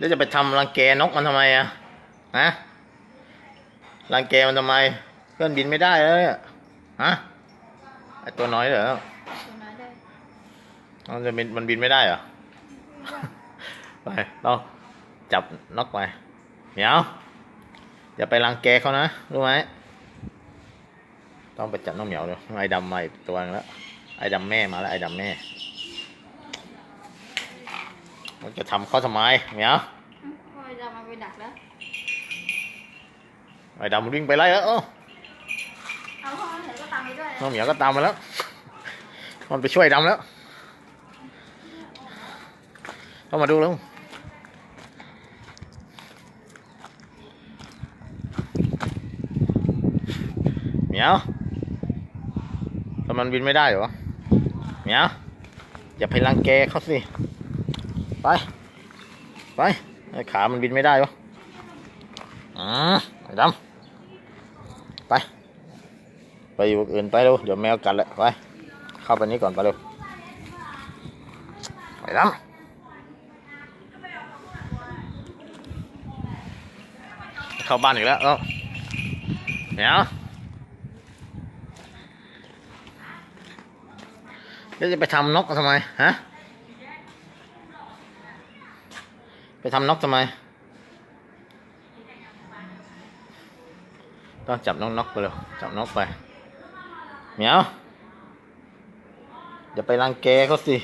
แล้วจะไปทำรังแกนกมันทำไมอะฮะรังแกมันทำไมเคลื่อนบินไม่ได้เลยอะฮะไอตัวน้อยเหรอตัวน้อยได้มันจะบินมันบินไม่ได้เหรอไปเราจับนกไปเหมียวอย่าไปรังแกเขานะรู้ไหมต้องไปจับน้องเหมียวเลยไอ้ดำมาอีกตัวนึงแล้วไอ้ดำแม่มาแล้วไอ้ดำแม่ มันจะทำเขาทำไมเหมียวพ่อจะมาไปดักแล้วไอ้ดำมันวิ่งไปไล่แล้วเอ้าเอาพ่อเห็นก็ตามไปด้วยน้องเหมียวก็ตามมาแล้ว มันไปช่วยดำแล้วเข้ามาดูแล้วเหมียวทำไมมันบินไม่ได้เหรอเหมียวอย่าไปรังแกเขาสิ ไป ไปขามันบินไม่ได้วะอ่าไอ้ดำไป ไปอยู่อื่นไปเร็วเดี๋ยวแมวกัดแหละไป เข้าไปนี้ก่อนไปเร็วไปดำเข้าบ้านอีกแล้วเอ้าเดี๋ยวแล้วจะไปทำนกทำไม ฮะ ไปทำนกทำไม ต้องจับน้องนกไปเร็วจับนกไปเหมียวอย่าไปรังแกเขาสิ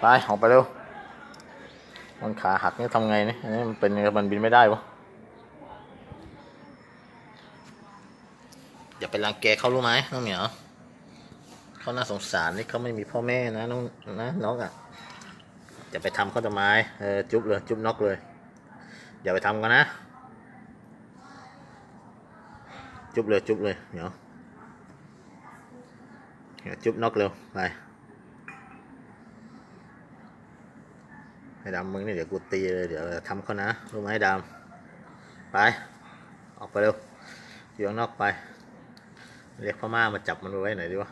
ไป ออกไปเร็ว มันขาหักนี่ทำไงเนี่ยอันนี้มันเป็นมันบินไม่ได้วะอย่าไปรังแกเขารู้ไหมน้องเหมียวเขาน่าสงสารนี่เขาไม่มีพ่อแม่นะน้องนะนกอะ อย่าไปทำเขาทำไมเออจุ๊บเลยจุ๊บนกเลย อย่าไปทำกันนะ จุ๊บเลยจุ๊บเลยเดี๋ยวจุ๊บนกเร็วไปให้ดำมึงนี่เดี๋ยวกูตีเลยเดี๋ยวทำเขานะรู้ไหมดำไป ออกไปเร็วอยู่ข้างนอกไป เรียกพม่ามาจับมันไว้หน่อยดิวะ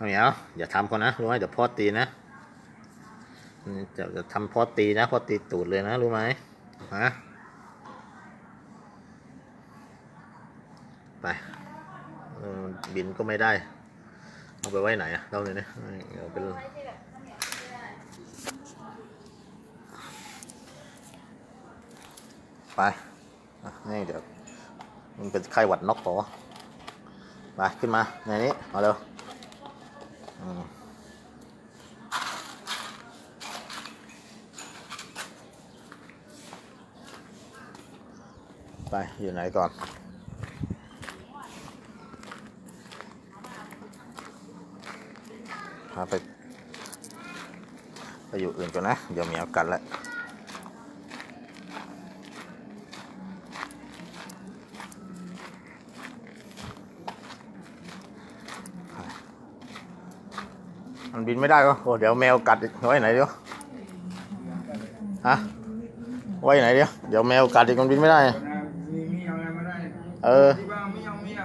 เอาเอาเหมียวอย่าทำเขานะรู้ไหมเดี๋ยวพ่อตีนะจะจะทำพ่อตีนะพ่อตีตูดเลยนะรู้ไหมฮะไปบินก็ไม่ได้ เอาไปไว้ไหนอะเราเลยเนี่ยเอาไปไปนี่เดี๋ยวมันเป็นไข้หวัดนกเปล่าวะไปขึ้นมาในนี้มาเร็ว ไป อยู่ไหนก่อน พาไป ไปอยู่อื่นก่อนนะ เดี๋ยวมียวกัดแล้วมันบินไม่ได้ก็โอ้เดี๋ยวแมวกัดอีกไว้ไหนเดี๋ยวฮะไว้ไหนเดี๋ยวเดี๋ยวแมวกัดอีกมันบินไม่ได้ เออที่บ้านไม่เอาเมีย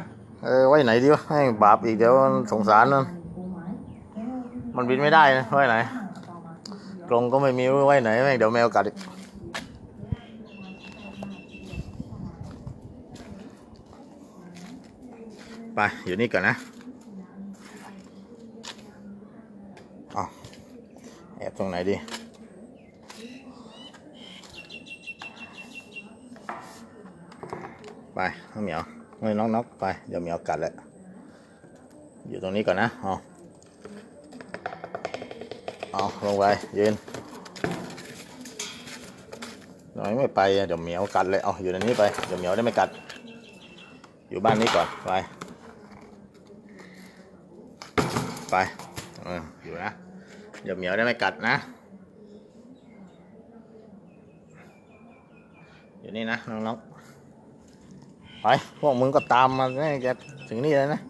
เออไว้ไหนดีวะให้บาปอีกเดี๋ยวสงสารนั่นมันบินไม่ได้นะไว้ไหนกรงก็ไม่มีไว้ไหนแม่งเดี๋ยวแมวกัดอีกไปอยู่นี่ก่อนนะเอแอบตรงไหนดี ไปน้องเหมียวไม่น้องนกไป เดี๋ยวเหมียวกัดแล้วอยู่ตรงนี้ก่อนนะเอาเอาลงไปยืนน้อยไม่ไปเดี๋ยวเหมียวกัดเลยเอาอยู่ในนี้ไปเดี๋ยวเหมียวได้ไม่กัด อยู่บ้านนี้ก่อนไปไปเอออยู่นะเดี๋ยวเหมียวได้ไม่กัดนะอยู่นี่นะน้องๆ ไปพวกมึงก็ตามมาแน่แกถึงนี่เลยนะ